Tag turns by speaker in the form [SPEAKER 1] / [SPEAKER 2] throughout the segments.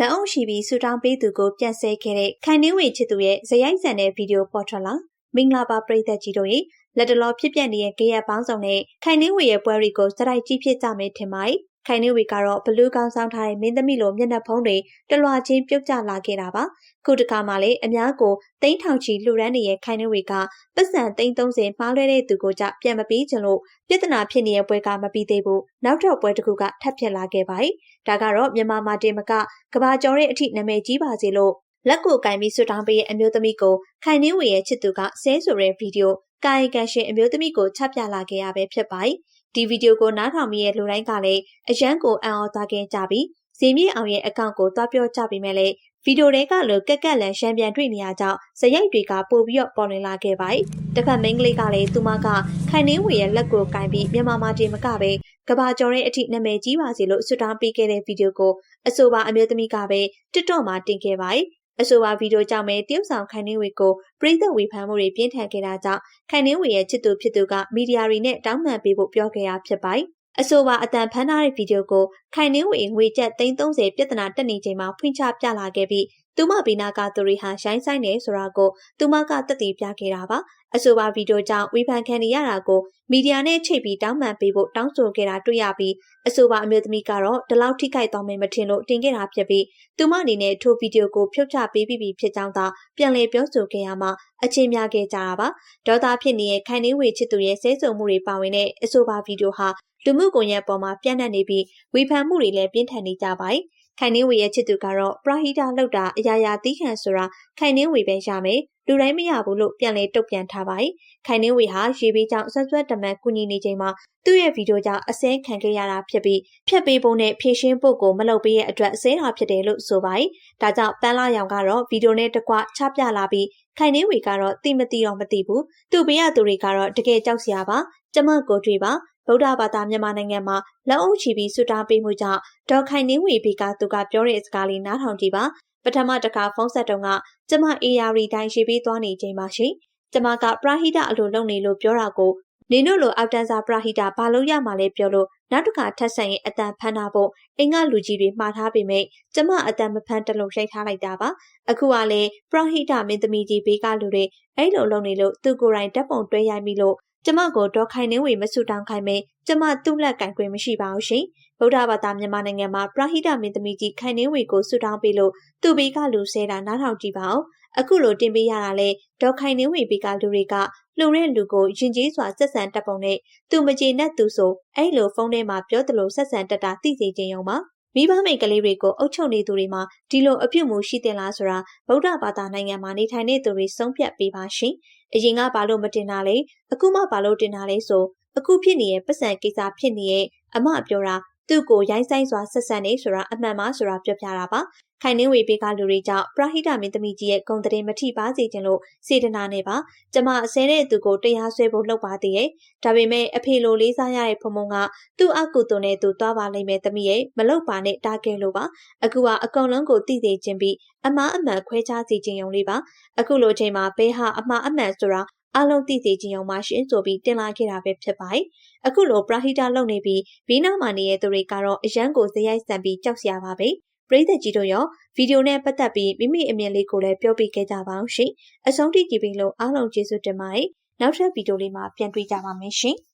[SPEAKER 1] လက်အုပ်ရှိပြီးဆူတောင်းပေးသူကိုပြန်ဆဲခဲ့တဲ့ခိုင်နှင်းဝေချစ်သူရဲ့ဇယိုက်ဆန်တဲ့ဗီဒီယိုပေါ်ထွက်လာမင်္ဂလာပါပရိသတ်ကြီးတို့ရေလက်တလောဖြစ်ပြနေတဲ့ကြရက်ပေါင်းစုံနဲ့ခိုင်နှင်းဝေရဲ့ပွဲတွေကိုစတိုက်ကြည့်ဖြစ်ကြမယ်ထင်ပါတယ် ခိုင်နှင်းဝေကတော့ဘလူးကောင်းဆောင်ထားတဲ့မင်းသမီးလိုမျက်နှာဖုံးတွေတလွာချင်းပြုတ်ကျလာခဲ့တာပါခုတခါမှလည်းအများကိုတိန်းထောင်ချီလှူဒန်းနေတဲ့ခိုင်နှင်းဝေကပတ်စံတိန်း30မှားလွဲတဲ့သူကိုကြပြန်မပြီးချင်လို့ပြဿနာဖြစ်နေတဲ့ပွဲကမပြီးသေးဘူးနောက်တော့ပွဲတစ်ခုကထပ်ဖြစ်လာခဲ့ပါတယ်ဒါကတော့မြန်မာမာတင်မကကဘာကျော်တဲ့အထိနာမည်ကြီးပါစေလို့လက်ကိုကင်ပြီးဆွတောင်းပေးတဲ့အမျိုးသမီးကိုခိုင်နှင်းဝေရဲ့ချစ်သူကဆဲဆိုတဲ့ဗီဒီယိုကာယကံရှင်အမျိုးသမီးကိုချပြလာခဲ့ရပဲဖြစ်ပါတယ် ဒီဗီဒီယိုကိုနားထောင်မိရဲ့လူတိုင်းကလည်းအရန်ကိုအံ့ဩသွားခဲ့ကြပြီးဇင်မြေအောင်ရဲ့အကောင့်ကိုတွားပြောကြပြီးမဲ့လေဗီဒီယိုတွေကလိုကက်ကက်လန်ရှမ်းပြန်တွေ့နေရကြောင်းဇရိုက်တွေကပို့ပြီးတော့ပေါ်လွင်လာခဲ့ပါတယ်။တစ်ဖက်မိန်းကလေးကလည်းသူမကခိုင်နှင်းဝေရဲ့လက်ကိုကင်ပြီးမြန်မာမှာတင်မကပဲကဘာကျော်တဲ့အထိနာမည်ကြီးပါစေလို့ဆွတောင်းပေးခဲ့တဲ့ဗီဒီယိုကိုအဆိုပါအမျိုးသမီးကပဲ TikTok မှာတင်ခဲ့ပါတယ်။ အဆိုပါဗီဒီယိုကြောင့်ပဲတရုတ်ဆောင်ခိုင်နှင်းဝေကိုပြည်သက်ဝေဖန်မှုတွေပြင်းထန်ခဲ့တာကြောင့်ခိုင်နှင်းဝေရဲ့ချစ်သူဖြစ်သူကမီဒီယာတွေနဲ့တောင်းပန်ပေးဖို့ပြောခဲ့ရဖြစ်ပါတယ်။အဆိုပါအတန်ဖမ်းထားတဲ့ဗီဒီယိုကိုခိုင်နှင်းဝေငွေကျပ်330ပြဿနာတက်နေချိန်မှာဖွင့်ချပြလာခဲ့ပြီး သူမဘီနာကသူတွေဟာရိုင်းဆိုင်နေဆိုတာကိုသူမကတက်တည်ပြခဲ့တာပါအဆိုပါဗီဒီယိုကြောင့်ဝေဖန်ခံနေရတာကိုမီဒီယာနဲ့ချိတ်ပြီးတောင်းပန်ပေးဖို့တောင်းဆိုခဲ့တာတွေ့ရပြီးအဆိုပါအမျိုးသမီးကတော့ဒီလောက်ထိခိုက်သွားမယ်မထင်လို့တင်ခဲ့တာဖြစ်ပြီးသူမအနေနဲ့ထိုဗီဒီယိုကိုဖြုတ်ချပေးပြီးပြီဖြစ်ကြောင်းသာပြန်လည်ပြောဆိုခဲ့ရမှာအချင်းများခဲ့ကြတာပါဒေါသဖြစ်နေတဲ့ခိုင်နှင်းဝေချစ်သူရဲ့ဆဲဆုံမှုတွေပါဝင်တဲ့အဆိုပါဗီဒီယိုဟာလူမှုကွန်ရက်ပေါ်မှာပြန့်နှံ့နေပြီးဝေဖန်မှုတွေလည်းပြင်းထန်နေကြပါတယ် ခိုင်နှင်းဝေရဲ့ချစ်သူကတော့ပရာဟိတာလောက်တာအရာရာတီးခံဆိုတာခိုင်နှင်းဝေပဲရမယ်လူတိုင်းမရဘူးလို့ပြန်လေတုတ်ပြန်ထားပါတယ်ခိုင်နှင်းဝေဟာရေဘေးကြောင့်ဆွတ်ဆွတ်တမန်ကူညီနေချိန်မှာသူ့ရဲ့ဗီဒီယိုကြောင့်အစဲခံခဲ့ရတာဖြစ်ပြီးဖြတ်ပေးဖို့နဲ့ဖြည့်ရှင်းဖို့ကိုမလုပ်ပေးရဲ့အတွက်အစဲတာဖြစ်တယ်လို့ဆိုပါတယ်ဒါကြောင့်ပန်းလာရောင်ကတော့ဗီဒီယိုနဲ့တကွချပြလာပြီးခိုင်နှင်းဝေကတော့တိမတိတော့မသိဘူးသူ့ဘေးရသူတွေကတော့တကယ်ကြောက်စရာပါကျမကိုတွေ့ပါ ဗုဒ္ဓဘာသာမြန်မာနိုင်ငံမှာလက်အုပ်ချီပြီးဆွတားပေးမှုကြောင့်ဒေါ်ခိုင်နှင်းဝေဘီကသူကပြောတဲ့စကားလေးနားထောင်ကြည့်ပါပထမတစ်ခါဖုန်းဆက်တုန်းကကျမအေယာရီတိုင်းရှိပြီးသွားနေချိန်ပါရှင်ကျမကပရာဟိတအလိုလုပ်နေလို့ပြောတာကိုနင်တို့လိုအောက်တန်းစားပရာဟိတဘာလို့ရမှာလဲပြောလို့နောက်တစ်ခါထပ်ဆက်ရင်အတန်ဖမ်းထားဖို့အင်္ဂလူကြီးတွေမှားထားပေမဲ့ကျမအတန်မဖမ်းတလို့ရိုက်ထားလိုက်တာပါအခုကလည်းပရာဟိတမင်းသမီးကြီးဘေးကလူတွေအဲ့လိုလုပ်နေလို့သူကိုယ်တိုင်ဓာတ်ပုံတွဲရိုက်မိလို့ ကျမကိုဒေါ်ခိုင်နှင်းဝေမဆူတောင်းခိုင်းမယ်ကျမသူ့လက်ကင်ခွင့်မရှိပါဘူးရှင်ဗုဒ္ဓဘာသာမြန်မာနိုင်ငံမှာပရာဟိတမင်းသမီးကြီးခိုင်နှင်းဝေကိုဆူတောင်းပေးလို့သူ့ဘေးကလူဆဲတာနားထောင်ကြည့်ပါဦးအခုလိုတင်ပေးရတာလဲဒေါ်ခိုင်နှင်းဝေဘေးကလူတွေကလှူတဲ့လူကိုရင်ကြီးစွာဆက်ဆံတက်ပုံနဲ့သူမကြေနဲ့သူဆိုအဲ့လိုဖုန်းထဲမှာပြောသလိုဆက်ဆံတက်တာသိစေခြင်းရောပါ မိဘမိတ်ကလေးတွေကိုအုပ်ချုပ်နေသူတွေမှာဒီလိုအပြုတ်မှုရှိတင်လားဆိုတာဗုဒ္ဓဘာသာနိုင်ငံမှာနေထိုင်နေသူတွေဆုံးဖြတ်ပေးပါရှင်။အရင်ကဘာလို့မတင်တာလဲအခုမှဘာလို့တင်တာလဲဆိုအခုဖြစ်နေတဲ့ပတ်စံကိစ္စဖြစ်နေရဲ့အမပြောတာ သူ့ကိုရိုင်းဆိုင်စွာဆက်ဆံနေဆိုတာအမှန်မှဆိုတာပြောပြတာပါခိုင်နှင်းဝေပေးကလူတွေကြောင့်ပရာဟိတမင်းသမီးကြီးရဲ့ဂုံတရင်မထိပါစေခြင်းလို့စေတနာနဲ့ပါကျမအစဲတဲ့သူကိုတရားဆွဲဖို့လှုပ်ပါသေးရဲ့ဒါပေမဲ့အဖေလိုလေးစားရတဲ့ဖုံဖုံကသူ့အကူတုံနဲ့သူသွားပါလိမ့်မယ်သမီးရဲ့မလှုပ်ပါနဲ့တားခဲ့လို့ပါအခုကအကောင်လုံးကိုသိစေခြင်းပြီးအမားအမှန်ခွဲခြားစီခြင်းရုံလေးပါအခုလိုချိန်မှာဘဲဟာအမားအမှန်ဆိုတာ အလုံးသိစေခြင်းအောင်မှရှင်ဆိုပြီးတင်လာခဲ့တာပဲဖြစ်ပါတယ်။အခုလိုပရာဟိတလုပ်နေပြီးဘီနာမာနေတဲ့သူတွေကတော့အရန်ကိုဇယိုက်ဆန်ပြီးကြောက်စရာပါပဲ။ပရိသတ်ကြီးတို့ရောဗီဒီယိုနဲ့ပတ်သက်ပြီးမိမိအမြင်လေးကိုလည်းပြောပြခဲ့ကြပါအောင်ရှင်။အဆုံးထိကြည့်ပြီးလို့အားလုံးကျေးဇူးတင်ပါတယ်။နောက်ထပ်ဗီဒီယိုလေးမှာပြန်တွေ့ကြပါမယ်ရှင်။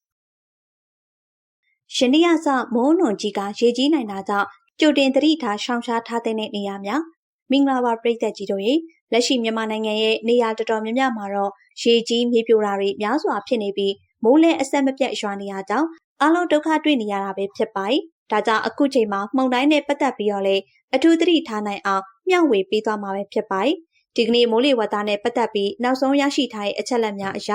[SPEAKER 1] ရှင်ရစမိုးနွန်ကြီးကရေကြီးနိုင်တာကြောင့်ကြိုတင်သတိထားရှောင်ရှားထားတဲ့နေရာများမင်္ဂလာပါပရိသတ်ကြီးတို့ရေ လက်ရှိမြန်မာနိုင်ငံရဲ့နေရာတော်တော်များများမှာတော့ရေကြီးမြေပြိုတာတွေများစွာဖြစ်နေပြီးမိုးလဲအဆက်မပြတ်ရွာနေရကြောင်းအလုံးဒုက္ခတွေ့နေရတာပဲဖြစ်ပါတယ်။ဒါကြောင့်အခုချိန်မှာမှုန်တိုင်းနဲ့ပတ်သက်ပြီးတော့လေအထူးသတိထားနိုင်အောင်မျှဝေပေးသွားမှာပဲဖြစ်ပါတယ်။ဒီကနေ့မိုးလေဝသနဲ့ပတ်သက်ပြီးနောက်ဆုံးရရှိထားတဲ့အချက်လက်များအရ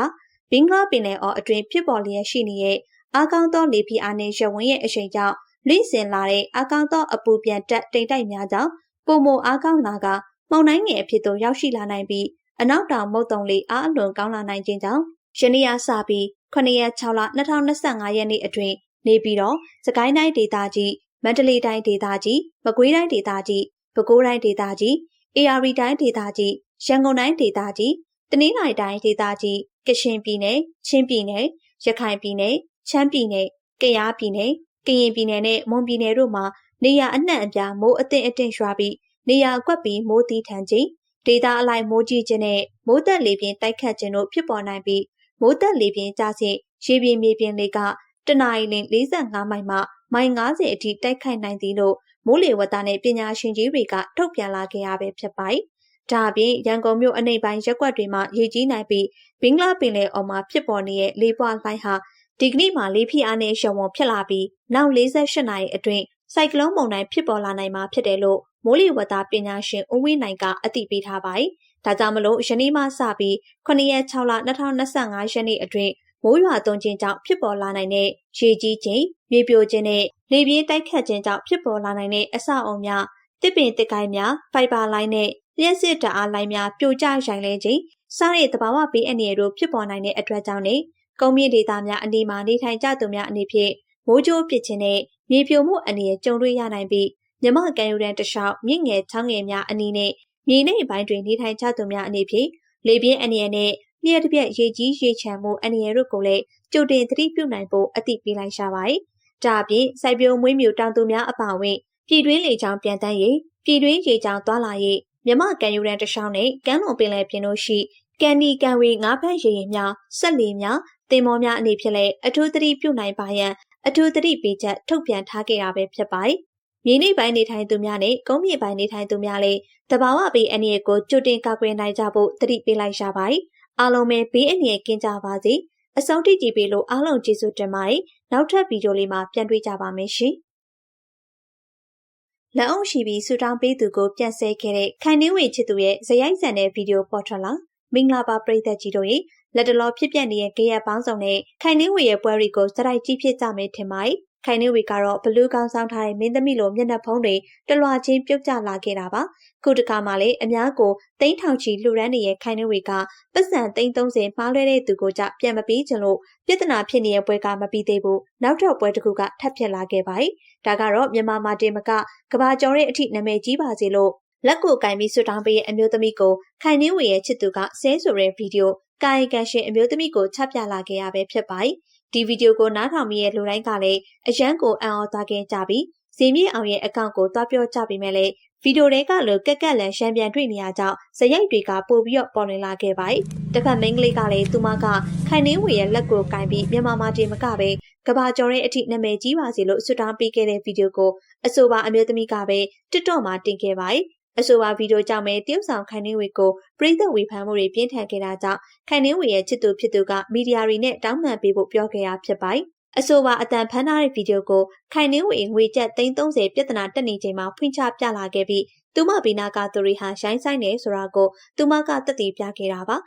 [SPEAKER 1] ဘင်္ဂလားပင်လယ်အော်အတွင်းဖြစ်ပေါ်လျက်ရှိနေတဲ့အာကောင်းသောလေပြင်းအားနဲ့ရဝန်းရဲ့အရှိန်ကြောင့်လိမ့်စင်လာတဲ့အာကောင်းသောအပူပြန်တက်တိမ်တိုက်များကြောင့်ပုံမအားကောင်းလာက မုန်တိုင်းငယ်အဖြစ်သို့ရောက်ရှိလာနိုင်ပြီးအနောက်တောင်မုတ်တုံလေးအားအလွန်ကောင်းလာနိုင်ခြင်းကြောင့်ယနေ့အားစပြီး9ရက်6လ2025ရက်နေ့အတွင်းနေပြီးတော့စကိုင်းတိုင်းဒေသကြီးမန္တလေးတိုင်းဒေသကြီးမကွေးတိုင်းဒေသကြီးပဲခူးတိုင်းဒေသကြီးအေရီတိုင်းဒေသကြီးရန်ကုန်တိုင်းဒေသကြီးတနင်္သာရီတိုင်းဒေသကြီးကချင်ပြည်နယ်ချင်းပြည်နယ်ရခိုင်ပြည်နယ်ချမ်းပြည်နယ်ကယားပြည်နယ်ကရင်ပြည်နယ်နဲ့မွန်ပြည်နယ်တို့မှာနေရအနှံ့အပြားမိုးအသင့်အတင့်ရွာပြီး နေရာကွက်ပြီးမိုးတီးထန်ခြင်းဒေတာအလိုက်မိုးကြီးခြင်းနဲ့မိုးသက်လေပြင်းတိုက်ခတ်ခြင်းတို့ဖြစ်ပေါ်နိုင်ပြီးမိုးသက်လေပြင်းကျဆင့်ရေပြင်မြေပြင်လေကတနအီလ45မိုင်မှမိုင်90အထိတိုက်ခိုက်နိုင်သည်လို့မိုးလေဝသနဲ့ပညာရှင်ကြီးတွေကထုတ်ပြန်လာခဲ့ရပဲဖြစ်ပါတယ်။ဒါအပြင်ရန်ကုန်မြို့အနိပ်ပိုင်းရက်ကွက်တွေမှာရေကြီးနိုင်ပြီးဘင်္ဂလားပင်လယ်အော်မှာဖြစ်ပေါ်နေတဲ့လေပွားလှိုင်းဟာဒီကနေ့မှလေဖိအားနဲ့ရှုံဝံဖြစ်လာပြီးနောက်48နာရီအတွင်းစိုက်ကလုန်းမုန်တိုင်းဖြစ်ပေါ်လာနိုင်မှာဖြစ်တယ်လို့ မိုးလေဝသပညာရှင်ဦးဝင်းနိုင်ကအသိပေးထားပါတယ်။ဒါကြောင့်မလို့ယနေ့မှစပြီး9ရက်6လ2025ရက်နေ့အတွင်းမိုးရွာသွန်းခြင်းကြောင့်ဖြစ်ပေါ်လာနိုင်တဲ့ရေကြီးခြင်း၊မြေပြိုခြင်းနဲ့လေပြင်းတိုက်ခတ်ခြင်းကြောင့်ဖြစ်ပေါ်လာနိုင်တဲ့အဆောက်အုံများတစ်ပင်တစ်ကိုင်းများဖိုက်ဘာလိုင်းနဲ့လျှက်စစ်တအားလိုင်းများပြိုကျရိုင်လဲခြင်းစားတဲ့သဘာဝဘေးအန္တရာယ်တို့ဖြစ်ပေါ်နိုင်တဲ့အတွက်ကြောင့်နေကုန်းမြင့်ဒေသများအနီးမှာနေထိုင်ကြသူများအနေဖြင့်မိုးကြိုးပစ်ခြင်းနဲ့မြေပြိုမှုအန္တရာယ်ကြုံတွေ့ရနိုင်ပြီး မြမကန်ယူရန်တလျှောက်မြင့်ငယ်ချောင်းငယ်များအနီးနဲ့မြေနိမ့်ပိုင်းတွင်နေထိုင်ကြသူများအနေဖြင့်လေပြင်းအန္တရာယ်နဲ့လျှက်တစ်ပြက်ရေကြီးရေချမ်းမှုအန္တရာယ်တို့ကိုလည်းကြိုတင်သတိပြုနိုင်ဖို့အသိပေးလိုက်ရှာပါတယ်။ဒါအပြင်စိုက်ပျိုးမွေးမြူတောင်သူများအပါအဝင်ပြည်တွင်းလေကြောင်းပြန်တန်းရေးပြည်တွင်းရေကြောင်းသွားလာရေးမြမကန်ယူရန်တလျှောက်နဲ့ကမ်းလွန်ပင်လယ်ပြင်တို့ရှိကန်ဒီကန်ဝေငါးဖက်ရေရင်များဆက်လီများတင်မောများအနေဖြင့်လည်းအထူးသတိပြုနိုင်ပါရန်အထူးသတိပေးချက်ထုတ်ပြန်ထားခဲ့တာပဲဖြစ်ပါတယ်။ မြေနိပိုင်းနေထိုင်သူများနဲ့ကုန်းမြေပိုင်းနေထိုင်သူများလည်းတဘာဝဘေးအန္တရာယ်ကိုကြိုတင်ကာကွယ်နိုင်ကြဖို့သတိပေးလိုက်ရပါတယ်။အားလုံးပဲဘေးအန္တရာယ်ကင်းကြပါစေ။အဆုံးထိကြည့်ပေးလို့အားလုံးကျေးဇူးတင်ပါတယ်။နောက်ထပ်ဗီဒီယိုလေးမှာပြန်တွေ့ကြပါမယ်ရှင်။လက်အောင်ရှိပြီးဆူတောင်းပေးသူကိုပြန်ဆဲခဲ့တဲ့ခိုင်နှင်းဝေချစ်သူရဲ့ဇယိုက်ဆန်တဲ့ဗီဒီယိုပေါ်ထွက်လာမင်္ဂလာပါပရိသတ်ကြီးတို့ရေလက်တလောဖြစ်ပြနေတဲ့ကြရက်ပေါင်းစုံနဲ့ခိုင်နှင်းဝေရဲ့ပွဲတွေကိုစတိုက်ကြည့်ဖြစ်ကြမယ်ထင်ပါတယ်။ ခိုင်နှင်းဝေကတော့ဘလူးကောင်းဆောင်ထားတဲ့မင်းသမီးလိုမျက်နှာဖုံးတွေတလွာချင်းပြုတ်ကျလာခဲ့တာပါ။ခုတခါမှလည်းအများကိုတိန်းထောင်ချီလှူဒန်းနေတဲ့ခိုင်နှင်းဝေကပတ်စံတိန်း30မှားလွဲတဲ့သူကိုကြပြန်မပြီးချင်လို့ပြဿနာဖြစ်နေတဲ့ပွဲကမပြီးသေးဘူး။နောက်တော့ပွဲတစ်ခုကထပ်ဖြစ်လာခဲ့ပါတယ်။ဒါကတော့မြန်မာမှာတင်မကကဘာကျော်တဲ့အထိနာမည်ကြီးပါစေလို့လက်ကိုကင်ပြီးဆွတောင်းပေးတဲ့အမျိုးသမီးကိုခိုင်နှင်းဝေရဲ့ချစ်သူကဆဲဆိုတဲ့ဗီဒီယိုကာယကံရှင်အမျိုးသမီးကိုချပြလာခဲ့ရပဲဖြစ်ပါတယ်။ ဒီဗီဒီယိုကိုနားထောင်မိရဲ့လူတိုင်းကလည်းအရန်ကိုအံ့ဩသွားခဲ့ကြပြီးဇင်မြင့်အောင်ရဲ့အကောင့်ကိုတွားပြောကြပြီးမဲ့လည်းဗီဒီယိုတွေကလိုကက်ကက်လန်ရှမ်းပြန်တွေ့နေရကြောင်းဇရိုက်တွေကပို့ပြီးတော့ပေါ်လွင်လာခဲ့ပါတယ်။တစ်ဖက်မိန်းကလေးကလည်းသူမကခိုင်နှင်းဝေရဲ့လက်ကိုကင်ပြီးမြန်မာမှာတင်မကပဲကဘာကျော်တဲ့အထိနာမည်ကြီးပါစေလို့ဆွတောင်းပေးခဲ့တဲ့ဗီဒီယိုကိုအဆိုပါအမျိုးသမီးကပဲ TikTok မှာတင်ခဲ့ပါတယ်။ အဆိုပါဗီဒီယိုကြောင့်ပဲတရုတ်ဆောင်ခိုင်နှင်းဝေကိုပြည်သက်ဝေဖန်မှုတွေပြင်းထန်ခဲ့တာကြောင့်ခိုင်နှင်းဝေရဲ့ချစ်သူဖြစ်သူကမီဒီယာတွေနဲ့တောင်းပန်ပေးဖို့ပြောခဲ့တာဖြစ်ပါတယ်။အဆိုပါအတန်ဖမ်းထားတဲ့ဗီဒီယိုကိုခိုင်နှင်းဝေငွေကျပ်330ပြဿနာတက်နေချိန်မှာဖွင့်ချပြလာခဲ့ပြီးသူမဘီနာကသူရီဟာရိုင်းဆိုင်နေဆိုတာကိုသူမကတက်တည်ပြခဲ့တာပါ